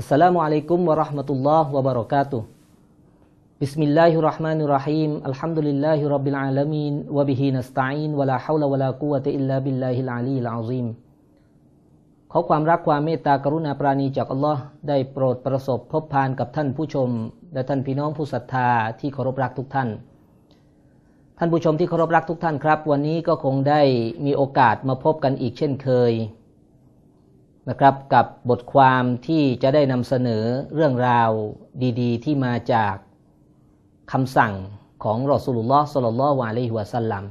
อัสสลามุอะลัยกุมวะเราะห์มะตุลลอฮ์วะบะเราะกาตุฮ์บิสมิลลาฮิรเราะห์มานิรเราะฮีมอัลฮัมดุลิลลาฮิร็อบบิลอาลามีนวะบิฮินัสตะอีนวะลาฮาวละวะลากุวะตะอิลลาบิลลาฮิลอาลีลอะซีมขอความรักความเมตตากรุณาปราณีจากอัลลอฮ์ได้โปรดประสบพบพานกับท่านผู้ชม และท่านพี่น้องผู้ศรัทธาที่เคารพรักทุกท่าน ท่านผู้ชมที่เคารพรักทุกท่านครับ วันนี้ก็คงได้มีโอกาสมาพบกันอีกเช่นเคย นะครับกับบทความที่จะได้นำเสนอเรื่องราวดี ๆ ที่มาจากคำสั่งของรอสุลลอฮ์สลลลอฮุอะลัยฮิวะสัลลัม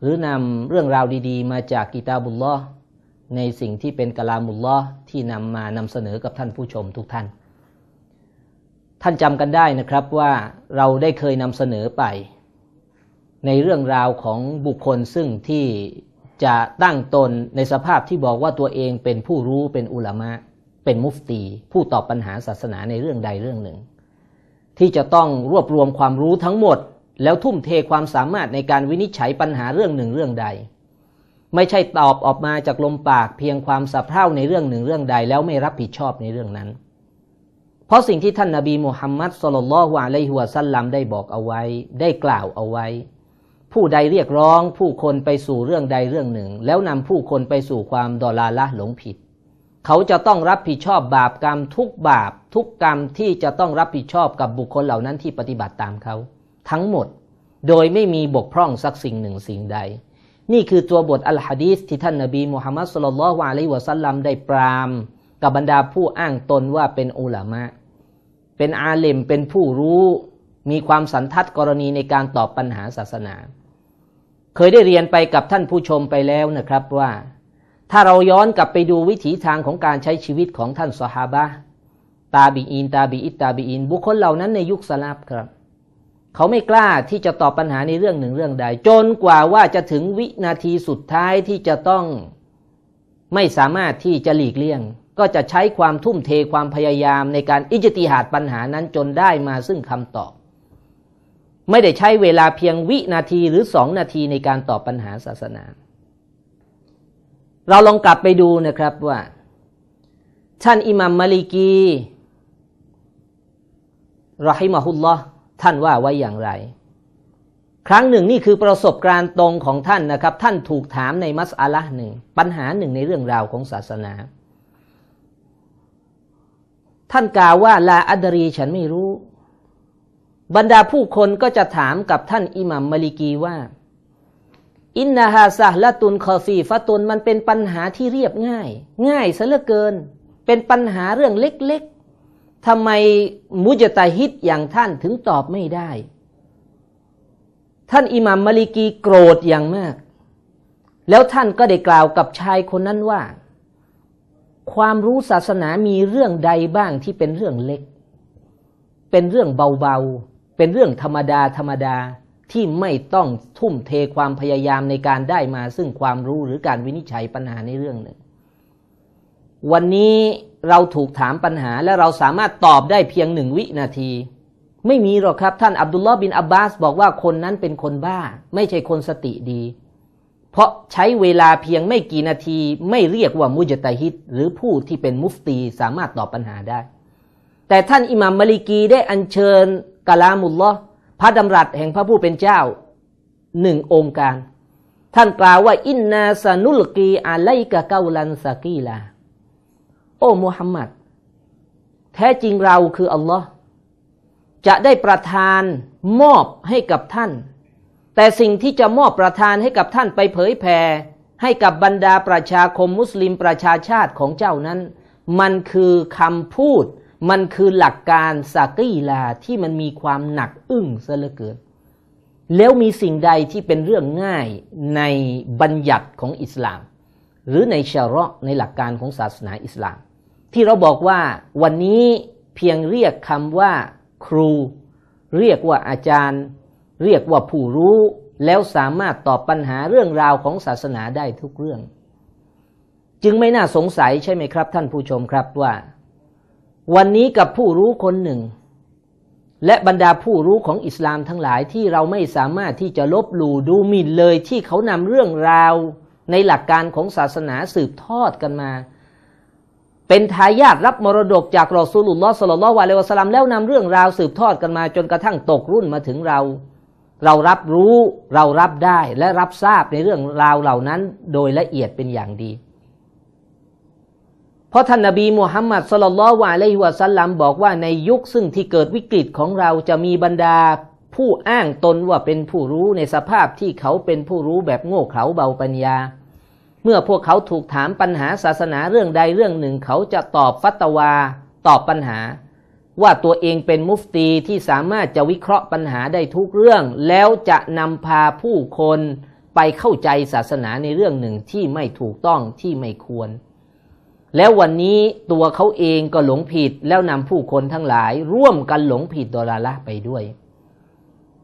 หรือนำเรื่องราวดีๆ มาจากกิตาบุลลอฮ์ในสิ่งที่เป็นกะลามุลลอฮ์ที่นำมานำเสนอกับท่านผู้ชมทุกท่าน ท่านจำกันได้นะครับว่าเราได้เคยนำเสนอไป ในเรื่องราวของบุคคลซึ่งที่ จะตั้งตนในสภาพที่บอกว่าตัวเองเป็นผู้รู้เป็นอุลามะ เป็นมุฟตี ผู้ตอบปัญหาศาสนาในเรื่องใดเรื่องหนึ่ง ที่จะต้องรวบรวมความรู้ทั้งหมด แล้วทุ่มเทความสามารถในการวินิจฉัยปัญหาเรื่องหนึ่งเรื่องใด ไม่ใช่ตอบออกมาจากลมปากเพียงความสับเท่าในเรื่องหนึ่งเรื่องใด แล้วไม่รับผิดชอบในเรื่องนั้น เพราะสิ่งที่ท่านนาบีมุฮัมมัดสลลัลฮวาลัยฮิวะซัลลัมได้บอกเอาไว้ ได้กล่าวเอาไว้ ผู้ใดเรียกร้องผู้คนไปสู่เรื่องใดเรื่องหนึ่ง แล้วนำผู้คนไปสู่ความดอลาละหลงผิด เขาจะต้องรับผิดชอบบาปกรรมทุกบาป ทุกกรรมที่จะต้องรับผิดชอบกับบุคคลเหล่านั้นที่ปฏิบัติตามเขา ทั้งหมดโดยไม่มีบกพร่องสักสิ่งหนึ่งสิ่งใด นี่คือตัวบทอัลฮะดีษที่ท่านนาบีมุฮัมมัดสุลลัลวะลัยวะซัลลัมได้ปรามกับบรรดาผู้อ้างตนว่าเป็นอุลามะ เป็นอาเลมเป็นผู้รู้ มีความสันทัดกรณีในการตอบปัญหาศาสนา เคยได้เรียนไปกับท่านผู้ชมไปแล้วนะครับว่า ถ้าเราย้อนกลับไปดูวิถีทางของการใช้ชีวิตของท่านสฮาบะตาบีอินตาบีอิตตาบีอิน บุคคลเหล่านั้นในยุคสลับครับ เขาไม่กล้าที่จะตอบปัญหาในเรื่องหนึ่งเรื่องใด จนกว่าว่าจะถึงวินาทีสุดท้ายที่จะต้องไม่สามารถที่จะหลีกเลี่ยง ก็จะใช้ความทุ่มเทความพยายามในการอิจติหาดปัญหานั้นจนได้มาซึ่งคำตอบ ไม่ได้ใช้เวลาเพียงวินาทีหรือสองนาทีในการตอบปัญหาศาสนา เราลองกลับไปดูนะครับว่า ท่านอิหมัมมาลิกีรอฮิมะฮุลลอฮ์ท่านว่าไว้อย่างไร ครั้งหนึ่งนี่คือประสบการณ์ตรงของท่านนะครับ ท่านถูกถามในมัสอาละหนึ่ง ปัญหาหนึ่งในเรื่องราวของศาสนา ท่านกล่าวว่าลาอัดรีฉันไม่รู้ บรรดาผู้คนก็จะถามกับท่านอิหมัมมาลิกีว่า อินนาฮาซาละตุนคอฟีฟะตุนมันเป็นปัญหาที่เรียบง่าย ง่ายซะเหลือเกิน เป็นปัญหาเรื่องเล็กๆทำไมมุจตาฮิตอย่างท่านถึงตอบไม่ได้ ท่านอิหมัมมาลิกีโกรธอย่างมาก แล้วท่านก็ได้กล่าวกับชายคนนั้นว่า ความรู้ศาสนามีเรื่องใดบ้างที่เป็นเรื่องเล็กเป็นเรื่องเบาๆ เป็นเรื่องธรรมดาธรรมดาที่ไม่ต้องทุ่มเทความพยายามในการได้มา ซึ่งความรู้หรือการวินิจฉัยปัญหาในเรื่องหนึ่ง วันนี้เราถูกถามปัญหาและเราสามารถตอบได้เพียงหนึ่งวินาที ไม่มีหรอกครับ ท่านอับดุลลอฮ์บินอับบาสบอกว่าคนนั้นเป็นคนบ้า ไม่ใช่คนสติดี เพราะใช้เวลาเพียงไม่กี่นาที ไม่เรียกว่ามุจตะฮิดหรือผู้ที่เป็นมุฟตีสามารถตอบปัญหาได้ แต่ท่านอิหมัมมาลิกีได้อัญเชิญ กาลามุลลอฮ์พระดำรัสแห่งพระผู้เป็นเจ้าหนึ่งองค์การ ท่านกล่าวว่า อินนาสนุลกีอาไลกะเกาลันสกีลา โอ้มุฮัมมัดแท้จริงเราคืออัลลอฮ์จะได้ประทานมอบให้กับท่าน แต่สิ่งที่จะมอบประทานให้กับท่านไปเผยแผ่ให้กับบรรดาประชาคมมุสลิมประชาชาติของเจ้านั้น มันคือคำพูด มันคือหลักการสากีลาที่มันมีความหนักอึ้งซะเหลือเกิน แล้วมีสิ่งใดที่เป็นเรื่องง่ายในบัญญัติของอิสลาม หรือในชาระในหลักการของศาสนาอิสลาม ที่เราบอกว่าวันนี้เพียงเรียกคำว่าครู เรียกว่าอาจารย์ เรียกว่าผู้รู้ แล้วสามารถตอบปัญหาเรื่องราวของศาสนาได้ทุกเรื่อง จึงไม่น่าสงสัยใช่ไหมครับ ท่านผู้ชมครับว่า วันนี้กับผู้รู้คนหนึ่ง และบรรดาผู้รู้ของอิสลามทั้งหลายที่เราไม่สามารถที่จะลบหลู่ดูหมิ่นเลยที่เขานำเรื่องราวในหลักการของศาสนาสืบทอดกันมา เป็นทายาทรับมรดกจากรอซูลุลลอฮ์สลลัลลอฮุอะลัยฮิวะสลัมแล้วนำเรื่องราวสืบทอดกันมาจนกระทั่งตกรุ่นมาถึงเรา เรารับรู้เรารับได้และรับทราบในเรื่องราวเหล่านั้น โดยละเอียดเป็นอย่างดี ราะท่านนบีมูฮัมมัดสลลัลลอฮุอะลัยฮิวะสัลลัมบอกว่าในยุคซึ่งที่เกิดวิกฤตของเราจะมีบรรดาผู้อ้างตนว่าเป็นผู้รู้ในสภาพที่เขาเป็นผู้รู้แบบโง่เขลาเบาปัญญา เมื่อพวกเขาถูกถามปัญหาศาสนาเรื่องใดเรื่องหนึ่ง เขาจะตอบฟัตวา ตอบปัญหา ว่าตัวเองเป็นมุฟตีที่สามารถจะวิเคราะห์ปัญหาได้ทุกเรื่อง แล้วจะนำพาผู้คนไปเข้าใจศาสนาในเรื่องหนึ่งที่ไม่ถูกต้องที่ไม่ควร แล้ววันนี้ตัวเขาเองก็หลงผิดแล้วนำผู้คนทั้งหลาย ร่วมกันหลงผิดดอลาละไปด้วย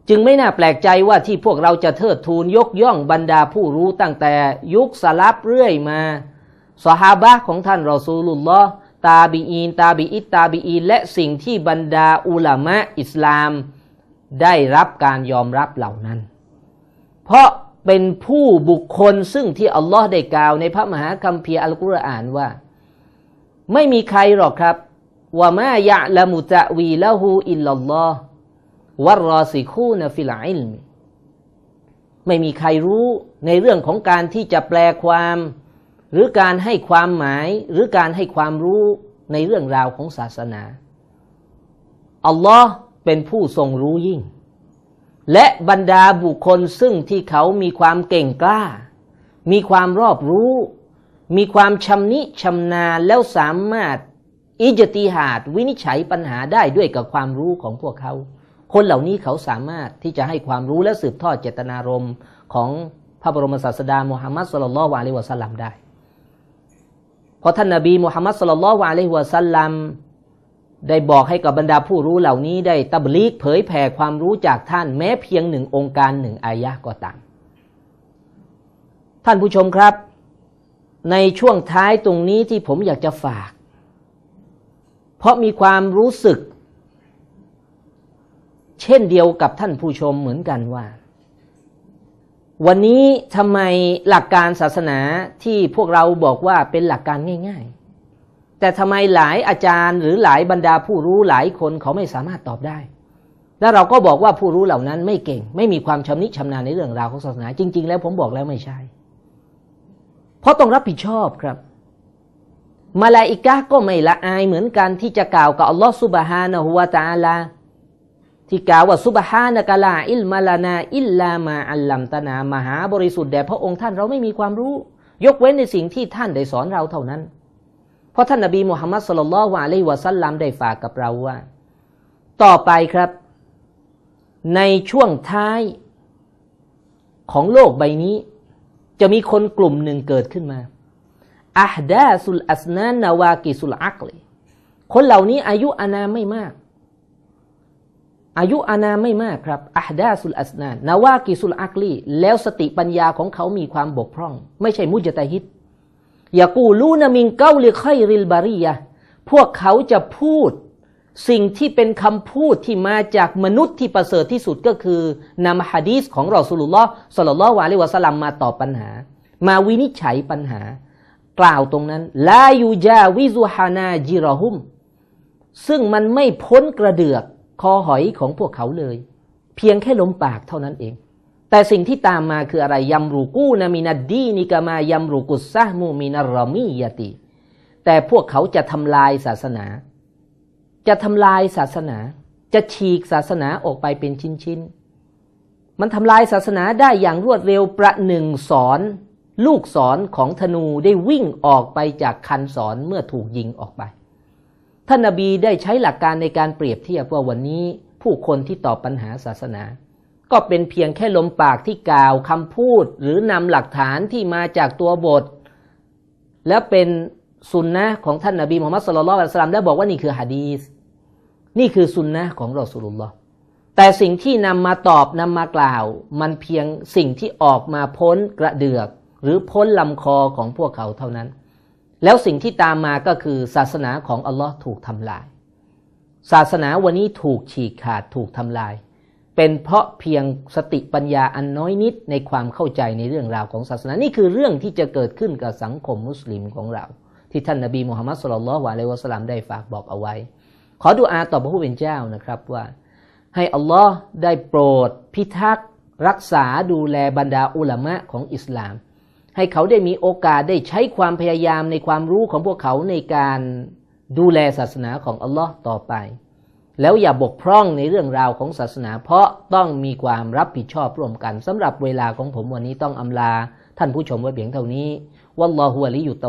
จึงไม่น่าแปลกใจว่าที่พวกเราจะเทิดทูนยกย่องบรรดาผู้รู้ตั้งแต่ยุคสลับเรื่อยมาสหาบะของท่านรอซูลุลลอฮ์ตาบีอีน ตาบีอิตตาบีอีน และสิ่งที่บรรดาอุลามะอิสลาม ได้รับการยอมรับเหล่านั้น เพราะเป็นผู้บุคคลซึ่งที่อัลลอฮ์ได้กล่าวในพระมหาคัมภีร์อัลกุรอานว่า ไม่มีใครหรอกครับว่ามายะละมุตะวีละหูอิลลัลลอฮ์วัรอสิคูนฟิลอิลมไม่มีใครรู้ในเรื่องของการที่จะแปลความ หรือการให้ความหมายหรือการให้ความรู้ในเรื่องราวของศาสนาอัลลอฮ์เป็นผู้ทรงรู้ยิ่ง และบรรดาบุคคลซึ่งที่เขามีความเก่งกล้า มีความรอบรู้ มีความชำนิชำนาญแล้วสามารถอิจติหาดวินิจฉัยปัญหาได้ด้วยกับความรู้ของพวกเขา คนเหล่านี้เขาสามารถที่จะให้ความรู้และสืบทอดเจตนารมณ์ของพระบรมศาสดามุฮัมมัดสุลลัลวะอะลัยวะสัลลัมได้เพราะท่านนบีมุฮัมมัดสุลลัลวะอะลัยวะสัลลัมได้บอกให้กับบรรดาผู้รู้เหล่านี้ได้ตับลีกเผยแผ่ความรู้จากท่านแม้เพียงหนึ่งองค์การหนึ่งอายะก็ตาม ท่านผู้ชมครับ ในช่วงท้ายตรงนี้ที่ผมอยากจะฝาก เพราะมีความรู้สึก เช่นเดียวกับท่านผู้ชมเหมือนกันว่า วันนี้ทำไมหลักการศาสนาที่พวกเราบอกว่าเป็นหลักการง่าย ๆ แต่ทำไมหลายอาจารย์ หรือหลายบรรดาผู้รู้หลายคนเขาไม่สามารถตอบได้ แล้วเราก็บอกว่าผู้รู้เหล่านั้นไม่เก่ง ไม่มีความชำนิชำนาญในเรื่องราวของศาสนา จริง ๆ แล้วผมบอกแล้วไม่ใช่ เพราะต้องรับผิดชอบครับ มาลาอิกะก็ไม่ละอายเหมือนกันที่จะกล่าวกับอัลลอฮฺสุบฮานะฮุวาตาลาที่กล่าวว่าซุบฮานะกะลาอิลมาลานาอิลลามาอัลลัมตนามหาบริสุทธิ์แด่พระองค์ท่านเราไม่มีความรู้ ยกเว้นในสิ่งที่ท่านได้สอนเราเท่านั้น เพราะท่านนบีมุฮัมมัดสุลลัลวะอะลัยวะสัลลัมได้ฝากกับเราว่า ต่อไปครับ ในช่วงท้ายของโลกใบนี้ จะมีคนกลุ่มหนึ่งเกิดขึ้นมาอัฮดาสุลอัสนานาวากิสุลอักลีคนเหล่านี้อายุอานาไม่มาก อายุอานาไม่มากครับอัฮดาสุลอัสนานนาวากิสุลอักลีแล้วสติปัญญาของเขามีความบกพร่อง ไม่ใช่มุจตะฮิตอย่ากูลูนามิงเกาลิไคริลบารียะพวกเขาจะพูด สิ่งที่เป็นคำพูดที่มาจากมนุษย์ที่ประเสริฐที่สุดก็คือนำฮะดีสของรอสุลลลอฮ์สลลัลลอฮุอะลัยวะสัลลัมมาตอบปัญหา มาวินิจฉัยปัญหา กล่าวตรงนั้นลายูจาวิซุฮานาจิรอฮุม ซึ่งมันไม่พ้นกระเดือกคอหอยของพวกเขาเลย เพียงแค่ลมปากเท่านั้นเอง แต่สิ่งที่ตามมาคืออะไรยำรูกูนามินาดีนิกามายำรูกุสซามูมินารอมียติ แต่พวกเขาจะทำลายศาสนา จะทำลายศาสนา จะฉีกศาสนาออกไปเป็นชิ้นๆ มันทำลายศาสนาได้อย่างรวดเร็วประหนึ่งสอน ลูกศรของธนูได้วิ่งออกไปจากคันศรเมื่อถูกยิงออกไปท่านนบีได้ใช้หลักการในการเปรียบเทียบว่าวันนี้ผู้คนที่ตอบปัญหาศาสนา ก็เป็นเพียงแค่ลมปากที่กล่าวคำพูด หรือนำหลักฐานที่มาจากตัวบท และเป็น สุนนะของท่านนบีมุฮัมมัดสุลลัลละสลามและบอกว่านี่คือฮะดีสนี่คือสุนนะของรอสุลลอฮ์แต่สิ่งที่นำมาตอบนำมากล่าว มันเพียงสิ่งที่ออกมาพ้นกระเดือก หรือพ้นลำคอของพวกเขาเท่านั้น แล้วสิ่งที่ตามมาก็คือศาสนาของอัลลอฮ์ถูกทำลาย ศาสนาวันนี้ถูกฉีกขาดถูกทำลาย เป็นเพราะเพียงสติปัญญาอันน้อยนิดในความเข้าใจในเรื่องราวของศาสนานี่คือเรื่องที่จะเกิดขึ้นกับสังคมมุสลิมของเรา ที่ท่านนบีมุฮัมมัดสุลลัลลอฮุอะลัยฮิวะสลลัมได้ฝากบอกเอาไว้ ขอดุอาต่อพระผู้เป็นเจ้านะครับว่า ให้อัลลอฮ์ได้โปรดพิทักษ์รักษาดูแลบรรดาอุลามะของอิสลาม ให้เขาได้มีโอกาสได้ใช้ความพยายามในความรู้ของพวกเขาในการดูแลศาสนาของอัลลอฮ์ต่อไป แล้วอย่าบกพร่องในเรื่องราวของศาสนา เพราะต้องมีความรับผิดชอบร่วมกันสำหรับเวลาของผมวันนี้ต้องอำลา ท่านผู้ชมไว้เพียงเท่านี้ วัลลอฮุวะลิยุต